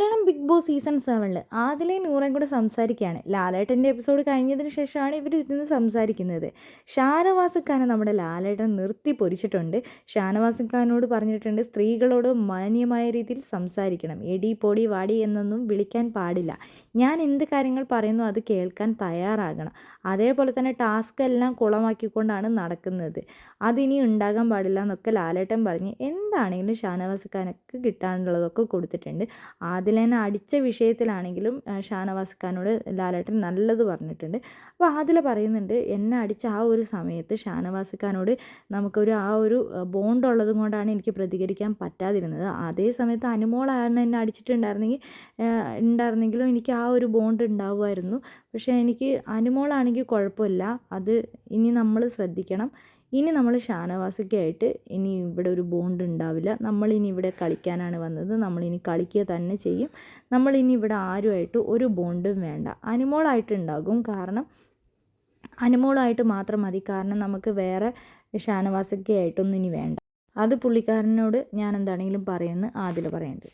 Malayalam big boss season സെവനിൽ ആദിലെ നൂറേം കൂടെ സംസാരിക്കുകയാണ്. ലാലേട്ടന്റെ എപ്പിസോഡ് കഴിഞ്ഞതിന് ശേഷമാണ് ഇവർ ഇരുന്ന് സംസാരിക്കുന്നത്. ഷാനവാസ് ഖാനെ നമ്മുടെ ലാലേട്ടൻ നിർത്തി പൊരിച്ചിട്ടുണ്ട്. ഷാനവാസ് ഖാനോട് പറഞ്ഞിട്ടുണ്ട് സ്ത്രീകളോട് മാന്യമായ രീതിയിൽ സംസാരിക്കണം. എടി പൊടി വാടി എന്നൊന്നും വിളിക്കാൻ പാടില്ല. ഞാൻ എന്ത് കാര്യങ്ങൾ പറയുന്നു അത് കേൾക്കാൻ തയ്യാറാകണം. അതേപോലെ തന്നെ ടാസ്ക് എല്ലാം കുളമാക്കിക്കൊണ്ടാണ് നടക്കുന്നത്. അതിനി ഉണ്ടാകാൻ പാടില്ല എന്നൊക്കെ ലാലേട്ടൻ പറഞ്ഞ്. എന്താണെങ്കിലും ഷാനവാസ് ഖാനൊക്കെ കിട്ടാനുള്ളതൊക്കെ കൊടുത്തിട്ടുണ്ട്. ആദിലേനെ അടിച്ച വിഷയത്തിലാണെങ്കിലും ഷാനവാസ് ഖാനോട് ലാലേട്ടൻ നല്ലത് പറഞ്ഞിട്ടുണ്ട്. അപ്പോൾ ആദില പറയുന്നുണ്ട് എന്നെ അടിച്ച ആ ഒരു സമയത്ത് ഷാനവാസ് ഖാനോട് നമുക്കൊരു ആ ഒരു ബോണ്ട് ഉള്ളത് കൊണ്ടാണ് എനിക്ക് പ്രതികരിക്കാൻ പറ്റാതിരുന്നത്. അതേ സമയത്ത് അനുമോളാണ് എന്നെ അടിച്ചിട്ടുണ്ടായിരുന്നെങ്കിൽ ഉണ്ടായിരുന്നെങ്കിലും എനിക്ക് ആ ഒരു ബോണ്ട് ഉണ്ടാവുമായിരുന്നു. പക്ഷേ എനിക്ക് അനുമോളാണെങ്കിൽ കുഴപ്പമില്ല. അത് ഇനി നമ്മൾ ശ്രദ്ധിക്കണം. ഇനി നമ്മൾ ഷാനവാസിക്കായിട്ട് ഇനി ഇവിടെ ഒരു ബോണ്ട് ഉണ്ടാവില്ല. നമ്മളിനി ഇവിടെ കളിക്കാനാണ് വന്നത്. നമ്മളിനി കളിക്കുക തന്നെ ചെയ്യും. നമ്മളിനി ഇവിടെ ആരുമായിട്ട് ഒരു ബോണ്ടും വേണ്ട. അനുമോളായിട്ടുണ്ടാകും. കാരണം അനുമോളായിട്ട് മാത്രം മതി. കാരണം നമുക്ക് വേറെ ഷാനവാസിക്കായിട്ടൊന്നും ഇനി വേണ്ട. അത് പുള്ളിക്കാരനോട് ഞാൻ എന്താണെങ്കിലും പറയുമെന്ന് ആദില പറയുന്നുണ്ട്.